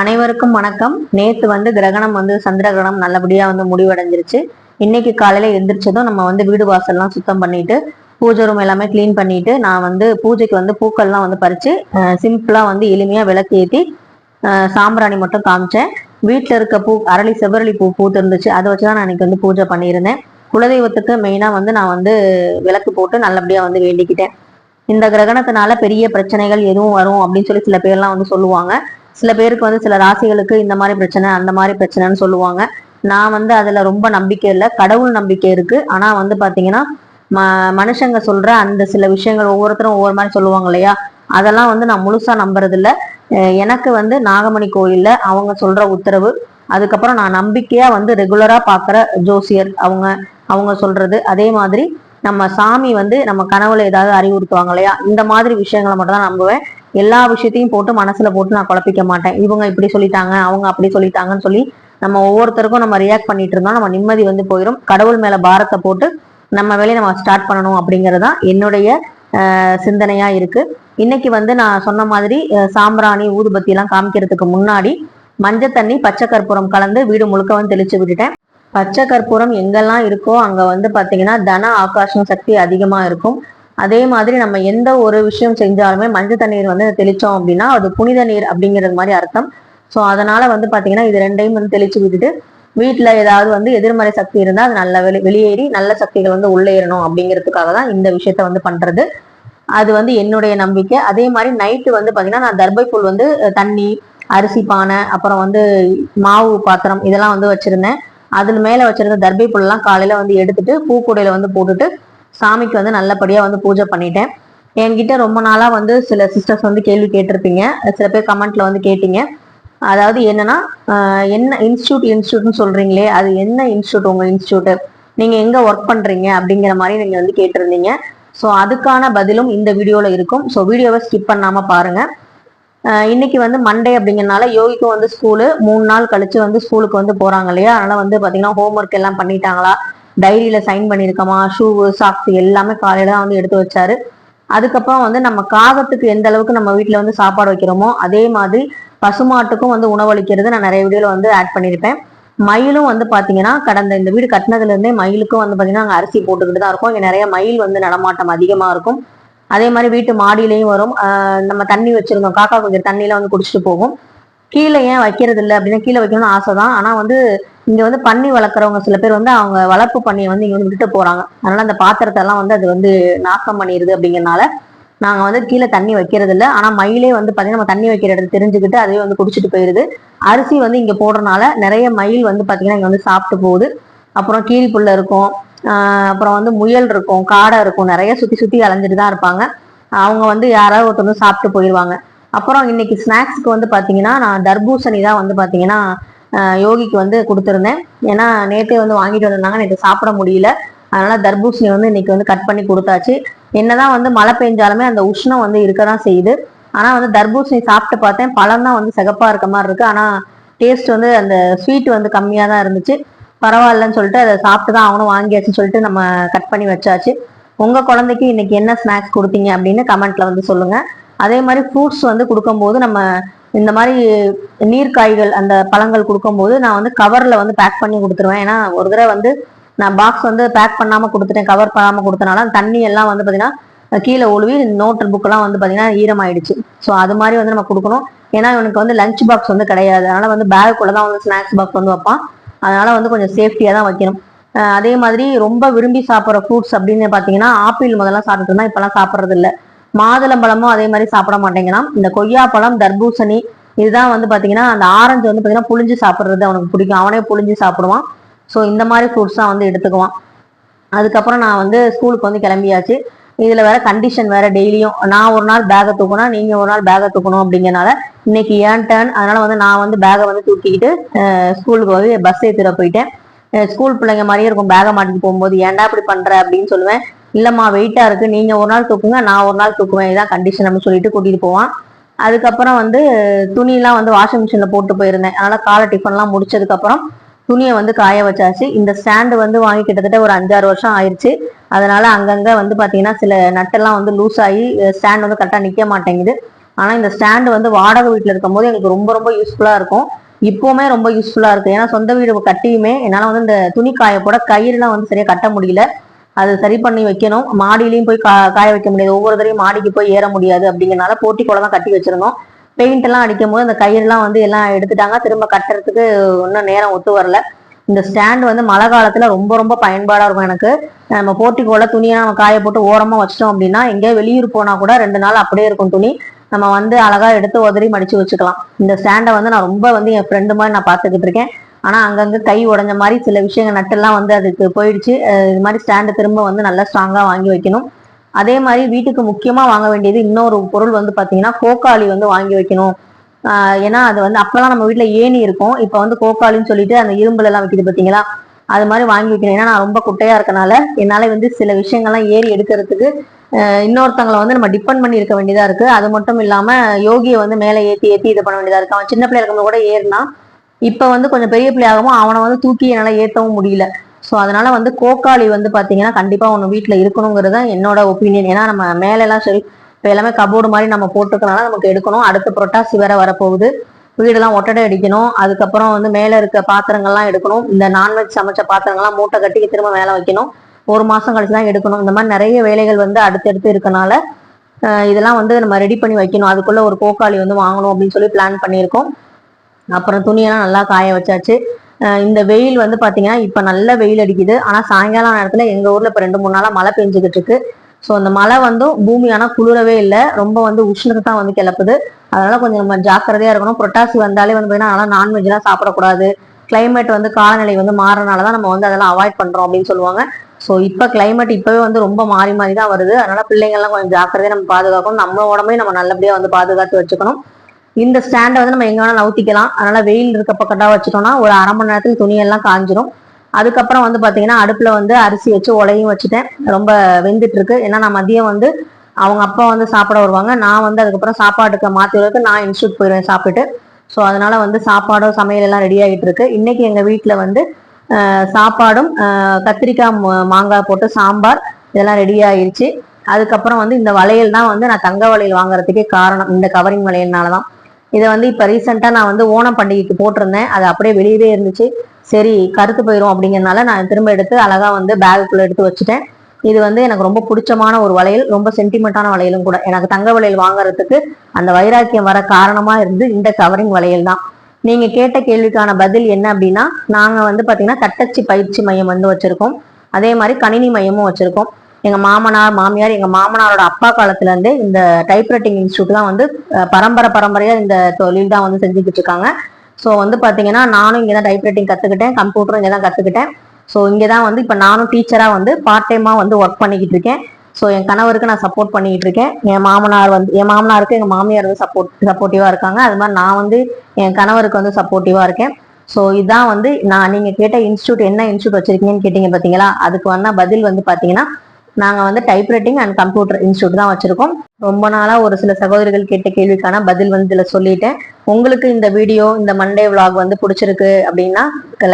அனைவருக்கும் வணக்கம். நேத்து வந்து கிரகணம் வந்து சந்திர கிரகணம் நல்லபடியா வந்து முடிவடைஞ்சிருச்சு. இன்னைக்கு காலையில எந்திரிச்சதும் நம்ம வந்து வீடு வாசல்லாம் சுத்தம் பண்ணிட்டு பூஜை ரூம் எல்லாமே க்ளீன் பண்ணிட்டு நான் வந்து பூஜைக்கு வந்து பூக்கள்லாம் வந்து பறிச்சு சிம்பிளா வந்து எளிமையா விளக்கு ஏற்றி சாம்பிராணி மட்டும் காமிச்சேன். வீட்டில் இருக்க பூ அரளி செவ்வரளி பூ பூத்து இருந்துச்சு அதை வச்சு தான் நான் இன்னைக்கு வந்து பூஜை பண்ணியிருந்தேன். குலதெய்வத்துக்கு மெயினாக வந்து நான் வந்து விளக்கு போட்டு நல்லபடியாக வந்து வேண்டிக்கிட்டேன். இந்த கிரகணத்தினால பெரிய பிரச்சனைகள் எதுவும் வரும் அப்படின்னு சொல்லி சில பேர்லாம் வந்து சொல்லுவாங்க. சில பேருக்கு வந்து சில ராசிகளுக்கு இந்த மாதிரி பிரச்சனை அந்த மாதிரி பிரச்சனைன்னு சொல்லுவாங்க. நான் வந்து அதுல ரொம்ப நம்பிக்கை இல்லை. கடவுள் நம்பிக்கை இருக்கு. ஆனா வந்து பாத்தீங்கன்னா ம மனுஷங்க சொல்ற அந்த சில விஷயங்கள் ஒவ்வொருத்தரும் ஒவ்வொரு மாதிரி சொல்லுவாங்க இல்லையா? அதெல்லாம் வந்து நான் முழுசா நம்புறது இல்ல எனக்கு வந்து நாகமணி கோயில்ல அவங்க சொல்ற உத்தரவு அதுக்கப்புறம் நான் நம்பிக்கையா வந்து ரெகுலரா பாக்குற ஜோசியர் அவங்க அவங்க சொல்றது. அதே மாதிரி நம்ம சாமி வந்து நம்ம கனவுல ஏதாவது அறிவுறுத்துவாங்க இல்லையா? இந்த மாதிரி விஷயங்களை மட்டும் தான் நம்புவேன். எல்லா விஷயத்தையும் போட்டு மனசுல போட்டு நான் குழப்பிக்க மாட்டேன். இவங்க இப்படி சொல்லிட்டாங்க அவங்க அப்படி சொல்லிட்டாங்கன்னு சொல்லி நம்ம ஒவ்வொருத்தருக்கும் நம்ம ரியாக்ட் பண்ணிட்டு இருந்தோம் நம்ம நிம்மதி வந்து போயிடும் கடவுள் மேல பாரத்தை போட்டு நம்ம வேலையை நம்ம ஸ்டார்ட் பண்ணணும் அப்படிங்கிறது தான் என்னுடைய அஹ், சிந்தனையா இருக்கு. இன்னைக்கு வந்து நான் சொன்ன மாதிரி சாம்பிராணி ஊதுபத்தி எல்லாம் காமிக்கிறதுக்கு முன்னாடி மஞ்சள் தண்ணி பச்சை கற்பூரம் கலந்து வீடு முழுக்க வந்து தெளிச்சு விட்டுட்டேன். பச்சை கற்பூரம் எங்கெல்லாம் இருக்கோ அங்க வந்து பாத்தீங்கன்னா தன ஆகாஷம் சக்தி அதிகமா இருக்கும். அதே மாதிரி நம்ம எந்த ஒரு விஷயம் செஞ்சாலுமே மஞ்சள் தண்ணீர் வந்து தெளிச்சோம் அப்படின்னா அது புனித நீர் அப்படிங்கிறது மாதிரி அர்த்தம். ஸோ அதனால வந்து பார்த்தீங்கன்னா இது ரெண்டையும் வந்து தெளிச்சு விட்டுட்டு வீட்டில் ஏதாவது வந்து எதிர்மறை சக்தி இருந்தால் அது நல்ல வெளி வெளியேறி நல்ல சக்திகள் வந்து உள்ளேறணும் அப்படிங்கிறதுக்காக தான் இந்த விஷயத்த வந்து பண்ணுறது அது வந்து என்னுடைய நம்பிக்கை. அதே மாதிரி நைட்டு வந்து பார்த்தீங்கன்னா நான் தர்பைப்புல் வந்து தண்ணி அரிசி பானை அப்புறம் வந்து மாவு பாத்திரம் இதெல்லாம் வந்து வச்சுருந்தேன். அதில் மேலே வச்சுருந்த தர்பை புல்லாம் காலையில் வந்து எடுத்துட்டு பூக்கூடையில் வந்து போட்டுட்டு சாமிக்கு வந்து நல்லபடியாக வந்து பூஜை பண்ணிட்டேன். என்கிட்ட ரொம்ப நாளாக வந்து சில சிஸ்டர்ஸ் வந்து கேள்வி கேட்டிருப்பீங்க. சில பேர் கமெண்ட்ல வந்து கேட்டீங்க. அதாவது என்னன்னா என்ன இன்ஸ்டியூட் இன்ஸ்டியூட்னு சொல்றீங்களே அது என்ன இன்ஸ்டியூட் உங்க இன்ஸ்டியூட்டு நீங்க எங்க ஒர்க் பண்றீங்க? அப்படிங்கிற மாதிரி நீங்க வந்து கேட்டிருந்தீங்க. ஸோ அதுக்கான பதிலும் இந்த வீடியோல இருக்கும். ஸோ வீடியோவை ஸ்கிப் பண்ணாம பாருங்க. இன்னைக்கு வந்து மண்டே அப்படிங்கிறனால யோகிக்கும் வந்து ஸ்கூலு மூணு நாள் கழிச்சு வந்து ஸ்கூலுக்கு வந்து போறாங்க இல்லையா? அதனால வந்து பாத்தீங்கன்னா ஹோம்ஒர்க் எல்லாம் பண்ணிட்டாங்களா? டைரியில சைன் பண்ணியிருக்கோமா ஷூவு சாக்ஸ் எல்லாமே காலையில தான் வந்து எடுத்து வச்சாரு. அதுக்கப்புறம் வந்து நம்ம காகத்துக்கு எந்த அளவுக்கு நம்ம வீட்டில் வந்து சாப்பாடு வைக்கிறோமோ அதே மாதிரி பசுமாட்டுக்கும் வந்து உணவளிக்கிறது நான் நிறைய வீடியோல வந்து ஆட் பண்ணியிருப்பேன். மயிலும் வந்து பாத்தீங்கன்னா கடந்த இந்த வீடு கட்டினதுல இருந்தே மயிலுக்கும் வந்து பாத்தீங்கன்னா அங்க அரிசி போட்டுக்கிட்டு தான் இருக்கும். நிறைய மயில் வந்து நடமாட்டம் அதிகமா இருக்கும். அதே மாதிரி வீட்டு மாடியிலையும் வரும். நம்ம தண்ணி வச்சிருந்தோம். காக்கா கொஞ்சம் தண்ணியில வந்து குடிச்சிட்டு போகும். கீழே ஏன் வைக்கிறது இல்லை அப்படின்னா கீழே வைக்கணும்னு ஆசை தான். ஆனா வந்து இங்க வந்து பன்னி வளர்க்குறவங்க சில பேர் வந்து அவங்க வளர்ப்பு பண்ணியை வந்து இங்க வந்து விட்டுட்டு போறாங்க. அதனால அந்த பாத்திரத்தை எல்லாம் வந்து அது வந்து நாசம் பண்ணிடுது அப்படிங்கறனால நாங்க வந்து கீழே தண்ணி வைக்கிறது இல்லை ஆனா மயிலே வந்து பாத்தீங்கன்னா நம்ம தண்ணி வைக்கிற இடத்த தெரிஞ்சுக்கிட்டு அதுவே வந்து குடிச்சிட்டு போயிருது. அரிசி வந்து இங்க போடுறதுனால நிறைய மயில் வந்து பாத்தீங்கன்னா இங்க வந்து சாப்பிட்டு போகுது. அப்புறம் கீழ் புல்ல இருக்கும் அப்புறம் வந்து முயல் இருக்கும் காடை இருக்கும். நிறைய சுத்தி சுத்தி அலைஞ்சிட்டு தான் இருப்பாங்க. அவங்க வந்து யாராவது ஒருத்தர் வந்து சாப்பிட்டு போயிடுவாங்க அப்புறம் இன்னைக்கு ஸ்நாக்ஸ்க்கு வந்து பாத்தீங்கன்னா நான் தர்பூசணி தான் வந்து பாத்தீங்கன்னா யோகிக்கு வந்து கொடுத்துருந்தேன். ஏன்னா நேற்றே வந்து வாங்கிட்டு வந்திருந்தாங்க நேற்று சாப்பிட முடியல. அதனால தர்பூசணி வந்து இன்னைக்கு வந்து கட் பண்ணி கொடுத்தாச்சு. என்னதான் வந்து மழை பெஞ்சாலுமே அந்த உஷ்ணம் வந்து இருக்க தான் செய்யுது. ஆனால் வந்து தர்பூசணி சாப்பிட்டு பார்த்தேன். பழம் தான் வந்து சிகப்பாக இருக்க மாதிரி இருக்கு. ஆனால் டேஸ்ட் வந்து அந்த ஸ்வீட் வந்து கம்மியாக தான் இருந்துச்சு. பரவாயில்லன்னு சொல்லிட்டு அதை சாப்பிட்டு தான் அவனும் வாங்கியாச்சுன்னு சொல்லிட்டு நம்ம கட் பண்ணி வச்சாச்சு. உங்கள் குழந்தைக்கு இன்னைக்கு என்ன ஸ்நாக்ஸ் கொடுத்தீங்க அப்படின்னு கமெண்ட்ல வந்து சொல்லுங்க. அதே மாதிரி ஃப்ரூட்ஸ் வந்து கொடுக்கும்போது நம்ம இந்த மாதிரி நீர்க்காய்கள் அந்த பழங்கள் கொடுக்கும்போது நான் வந்து கவர்ல வந்து பேக் பண்ணி கொடுத்துருவேன். ஏன்னா ஒரு தடவை வந்து நான் பாக்ஸ் வந்து பேக் பண்ணாம கொடுத்துட்டேன் கவர் பண்ணாம கொடுத்தனால தண்ணி எல்லாம் வந்து பாத்தீங்கன்னா கீழே ஒழுவி நோட் புக்கெல்லாம் வந்து பாத்தீங்கன்னா ஈரமாயிடுச்சு. ஸோ அது மாதிரி வந்து நம்ம கொடுக்கணும். ஏன்னா இவனுக்கு வந்து லஞ்ச் பாக்ஸ் வந்து கிடையாது. அதனால வந்து பேக்குள்ள தான் வந்து ஸ்நாக்ஸ் பாக்ஸ் வந்து வைப்பான். அதனால வந்து கொஞ்சம் சேஃப்டியா தான் வைக்கணும். அதே மாதிரி ரொம்ப விரும்பி சாப்பிட்ற ஃப்ரூட்ஸ் அப்படின்னு பாத்தீங்கன்னா ஆப்பிள் முதல்ல சாப்பிட்டு இருந்தா இப்பெல்லாம் சாப்பிட்றது இல்லை. மாதுளம்பழமும் அதே மாதிரி சாப்பிட மாட்டேங்கிறான். இந்த கொய்யாப்பழம் தர்பூசணி இதுதான் வந்து பாத்தீங்கன்னா அந்த ஆரஞ்சு வந்து பாத்தீங்கன்னா புளிஞ்சு சாப்பிட்றது அவனுக்கு பிடிக்கும். அவனே புளிஞ்சு சாப்பிடுவான். ஸோ இந்த மாதிரி ஃப்ரூட்ஸ் தான் வந்து எடுத்துக்குவான். அதுக்கப்புறம் நான் வந்து ஸ்கூலுக்கு வந்து கிளம்பியாச்சு. இதுல வேற கண்டிஷன் வேற டெய்லியும் நான் ஒரு நாள் பேக்கை தூக்கணும் நீங்க ஒரு நாள் பேகை தூக்கணும் அப்படிங்கறனால இன்னைக்கு ஏன் டர்ன் அதனால வந்து நான் வந்து பேகை வந்து தூக்கிக்கிட்டு ஸ்கூலுக்கு வந்து பஸ் ஏத்திட போயிட்டேன். ஸ்கூல் பிள்ளைங்க மாதிரியே இருக்கும். பேகை மாட்டிட்டு போகும்போது ஏன்டா இப்படி பண்ற? அப்படின்னு சொல்லுவேன். இல்லைம்மா வெயிட்டாக இருக்குது நீங்கள் ஒரு நாள் தூக்குங்க நான் ஒரு நாள் தூக்குவேன். இதான் கண்டிஷன் அப்படின்னு சொல்லிட்டு கூட்டிகிட்டு போவான். அதுக்கப்புறம் வந்து துணியெலாம் வந்து வாஷிங் மிஷினில் போட்டு போயிருந்தேன். அதனால் காலை டிஃபன்லாம் முடிச்சதுக்கப்புறம் துணியை வந்து காய வச்சாச்சு. இந்த ஸ்டாண்டு வந்து வாங்கி கிட்டத்தட்ட ஒரு அஞ்சாறு வருஷம் ஆயிடுச்சு அதனால அங்கங்கே வந்து பார்த்தீங்கன்னா சில நட்டெல்லாம் வந்து லூஸ் ஆகி ஸ்டாண்ட் வந்து கரெக்டாக நிற்க மாட்டேங்குது. ஆனால் இந்த ஸ்டாண்டு வந்து வாடகை வீட்டில் இருக்கும்போது எங்களுக்கு ரொம்ப ரொம்ப யூஸ்ஃபுல்லாக இருக்கும். இப்போவுமே ரொம்ப யூஸ்ஃபுல்லாக இருக்குது ஏன்னா சொந்த வீடு கட்டியுமே என்னால் வந்து இந்த துணி காய போட கயிறுலாம் வந்து சரியாக கட்ட முடியல. அது சரி பண்ணி வைக்கணும். மாடியிலையும் போய் கா காய வைக்க முடியாது. ஒவ்வொரு தடையும் மாடிக்கு போய் ஏற முடியாது அப்படிங்கிறனால போட்டி கூட தான் கட்டி வச்சிருந்தோம். பெயிண்ட் எல்லாம் அடிக்கும் போது அந்த கயிறுலாம் வந்து எல்லாம் எடுத்துட்டாங்க. திரும்ப கட்டுறதுக்கு இன்னும் நேரம் ஒத்து வரல. இந்த ஸ்டாண்ட் வந்து மழை காலத்துல ரொம்ப ரொம்ப பயன்பாடா இருக்கும் எனக்கு. நம்ம போட்டிக்கோல துணியை நம்ம காய போட்டு ஓரமா வச்சிட்டோம் அப்படின்னா எங்கேயோ வெளியூர் போனா கூட ரெண்டு நாள் அப்படியே இருக்கும் துணி. நம்ம வந்து அழகா எடுத்து உதறி மடிச்சு வச்சுக்கலாம். இந்த ஸ்டாண்டை வந்து நான் ரொம்ப வந்து என் ஃப்ரெண்டு மாதிரி நான் பார்த்துக்கிட்டு இருக்கேன். ஆனா அங்கங்க கை உடைஞ்ச மாதிரி சில விஷயங்கள் நட்டெல்லாம் வந்து அதுக்கு போயிடுச்சு. இது மாதிரி ஸ்டாண்டு திரும்ப வந்து நல்லா ஸ்ட்ராங்கா வாங்கி வைக்கணும். அதே மாதிரி வீட்டுக்கு முக்கியமா வாங்க வேண்டியது இன்னொரு பொருள் வந்து பாத்தீங்கன்னா கோக்காளி வந்து வாங்கி வைக்கணும். ஏன்னா அது வந்து அப்பெல்லாம் நம்ம வீட்டில் ஏணி இருக்கும். இப்ப வந்து கோக்காளின்னு சொல்லிட்டு அந்த இரும்புல எல்லாம் வைக்குது பாத்தீங்களா? அது மாதிரி வாங்கி வைக்கணும். ஏன்னா நான் ரொம்ப குட்டையா இருக்கனால என்னால வந்து சில விஷயங்கள்லாம் ஏறி எடுக்கிறதுக்கு இன்னொருத்தவங்களை வந்து நம்ம டிபெண்ட் பண்ணி இருக்க வேண்டியதா இருக்கு. அது மட்டும் இல்லாம யோகியை வந்து மேலே ஏத்தி ஏத்தி இது பண்ண வேண்டியதா இருக்கு. அவன் சின்ன பிள்ளையா இருக்கும்போது கூட ஏறினா இப்ப வந்து கொஞ்சம் பெரிய பிள்ளையாகவும் அவனை வந்து தூக்கி என்னால ஏத்தவும் முடியல. ஸோ அதனால வந்து கோக்காளி வந்து பாத்தீங்கன்னா கண்டிப்பா ஒன்று வீட்டுல இருக்கணுங்கிறது தான் என்னோட ஒப்பீனியன் ஏன்னா நம்ம மேல எல்லாம் சரி இப்போ எல்லாமே கபோர்டு மாதிரி நம்ம போட்டுக்கனால நமக்கு எடுக்கணும். அடுத்து புரட்டாசி வேற வரப்போகுது. வீடெல்லாம் ஒட்டடை அடிக்கணும். அதுக்கப்புறம் வந்து மேல இருக்க பாத்திரங்கள்லாம் எடுக்கணும். இந்த நான்வெஜ் சமைச்ச பாத்திரங்கள்லாம் மூட்டை கட்டி திரும்ப மேல வைக்கணும். ஒரு மாசம் கழிச்சு தான் எடுக்கணும். இந்த மாதிரி நிறைய வேலைகள் வந்து அடுத்தடுத்து இருக்கனால இதெல்லாம் வந்து நம்ம ரெடி பண்ணி வைக்கணும். அதுக்குள்ள ஒரு கோக்காளி வந்து வாங்கணும் அப்படின்னு சொல்லி பிளான் பண்ணியிருக்கோம். அப்புறம் துணியெல்லாம் நல்லா காய வச்சாச்சு. இந்த வெயில் வந்து பார்த்தீங்கன்னா இப்போ நல்ல வெயில் அடிக்குது. ஆனால் சாயங்காலம் நேரத்தில் எங்கள் ஊரில் இப்போ ரெண்டு மூணு நாளாக மழை பெஞ்சுக்கிட்டு இருக்கு. ஸோ அந்த மழை வந்து பூமி ஆனால் குளிரவே இல்லை. ரொம்ப வந்து உஷ்ணத்தை தான் வந்து கிளப்புது. அதனால கொஞ்சம் நம்ம ஜாக்கிரதையாக இருக்கணும். புரட்டாசி வந்தாலே வந்து பார்த்தீங்கன்னா அதெல்லாம் நான்வெஜ்லாம் சாப்பிடக்கூடாது. கிளைமேட் வந்து காலநிலை வந்து மாறனால தான் நம்ம வந்து அதெல்லாம் அவாய்ட் பண்ணுறோம் அப்படின்னு சொல்லுவாங்க. ஸோ இப்போ கிளைமேட் இப்போவே வந்து ரொம்ப மாறி மாறி தான் வருது. அதனால பிள்ளைங்கள்லாம் கொஞ்சம் ஜாக்கிரதையாக நம்ம பாதுகாக்கணும். நம்ம உடம்பையும் நம்ம நல்லபடியாக வந்து பாதுகாத்து வச்சுக்கணும். இந்த ஸ்டாண்டை வந்து நம்ம எங்க வேணா நவுத்திக்கலாம். அதனால வெயில் இருக்க பக்கத்தா வச்சுட்டோம்னா ஒரு அரை மணி நேரத்தில் துணியெல்லாம் காஞ்சிரும். அதுக்கப்புறம் வந்து பாத்தீங்கன்னா அடுப்புல வந்து அரிசி வச்சு உலையும் வச்சுட்டேன். ரொம்ப வெந்துட்டு இருக்கு. ஏன்னா நான் மதியம் வந்து அவங்க அப்பா வந்து சாப்பிட வருவாங்க. நான் வந்து அதுக்கப்புறம் சாப்பாட்டுக்கு மாற்றிடுறதுக்கு நான் இன்ஸ்டியூட் போயிடுவேன் சாப்பிட்டுட்டு. ஸோ அதனால வந்து சாப்பாடும் சமையல் எல்லாம் ரெடி ஆகிட்டு இருக்கு. இன்னைக்கு எங்க வீட்டில் வந்து சாப்பாடும் கத்திரிக்காய் மாங்காய் போட்டு சாம்பார் இதெல்லாம் ரெடி ஆயிடுச்சு அதுக்கப்புறம் வந்து இந்த வளையல் தான் வந்து நான் தங்க வளையல் வாங்குறதுக்கே காரணம். இந்த கவரிங் வளையல்னால தான் இதை வந்து இப்போ ரீசெண்டாக நான் வந்து ஓணம் பண்டிகைக்கு போட்டிருந்தேன். அது அப்படியே வெளியவே இருந்துச்சு. சரி கருத்து போயிடும் அப்படிங்கறதுனால நான் திரும்ப எடுத்து அழகாக வந்து பேக்குள்ளே எடுத்து வச்சுட்டேன். இது வந்து எனக்கு ரொம்ப பிடிச்சமான ஒரு வளையல் ரொம்ப சென்டிமெண்ட்டான வளையலும் கூட. எனக்கு தங்க வளையல் வாங்குறதுக்கு அந்த வைராக்கியம் வர காரணமாக இருந்து இந்த கவரிங் வளையல் தான். நீங்கள் கேட்ட கேள்விக்கான பதில் என்ன அப்படின்னா நாங்கள் வந்து பார்த்தீங்கன்னா தட்டச்சு பயிற்சி மையம் வந்து வச்சுருக்கோம். அதே மாதிரி கணினி மையமும் வச்சுருக்கோம். எங்க மாமனார் மாமியார் எங்க மாமனாரோட அப்பா காலத்துல இருந்து இந்த டைப்ரைட்டிங் இன்ஸ்டியூட் தான் வந்து பரம்பரை பரம்பரையா இந்த தொழில் தான் வந்து செஞ்சுக்கிட்டு இருக்காங்க. ஸோ வந்து பாத்தீங்கன்னா நானும் இங்கே தான் டைப்ரைட்டிங் கத்துக்கிட்டேன் கம்ப்யூட்டரும் இங்கே தான் கத்துக்கிட்டேன். ஸோ இங்கே தான் வந்து இப்போ நானும் டீச்சரா வந்து பார்ட் டைமா வந்து ஒர்க் பண்ணிக்கிட்டு இருக்கேன். ஸோ என் கணவருக்கு நான் சப்போர்ட் பண்ணிக்கிட்டு இருக்கேன். என் மாமனார் வந்து என் மாமனாருக்கு எங்க மாமியார் வந்து சப்போர்ட் சப்போர்ட்டிவா இருக்காங்க. அது மாதிரி நான் வந்து என் கணவருக்கு வந்து சப்போர்ட்டிவா இருக்கேன். ஸோ இதான் வந்து நான் நீங்க கேட்ட இன்ஸ்டியூட் என்ன இன்ஸ்டியூட் வச்சிருக்கீங்கன்னு கேட்டீங்க பாத்தீங்களா? அதுக்கு வந்த பதில் வந்து பாத்தீங்கன்னா நாங்கள் வந்து டைப்ரைட்டிங் அண்ட் கம்ப்யூட்டர் இன்ஸ்டியூட் தான் வச்சிருக்கோம். ரொம்ப நாளாக ஒரு சில சகோதரிகள் கேட்ட கேள்விக்கான பதில் வந்து இதில் சொல்லிட்டேன். உங்களுக்கு இந்த வீடியோ இந்த மண்டே vlog வந்து பிடிச்சிருக்கு அப்படின்னா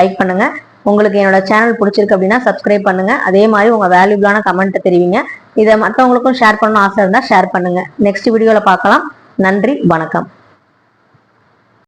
லைக் பண்ணுங்க. உங்களுக்கு என்னோட சேனல் பிடிச்சிருக்கு அப்படின்னா சப்ஸ்கிரைப் பண்ணுங்க. அதே மாதிரி உங்க வேல்யூபிளான கமெண்ட்டை தெரிவிங்க. இதை மற்றவங்களுக்கும் ஷேர் பண்ணணும் ஆசை இருந்தால் ஷேர் பண்ணுங்க. நெக்ஸ்ட் வீடியோவில் பார்க்கலாம். நன்றி வணக்கம்.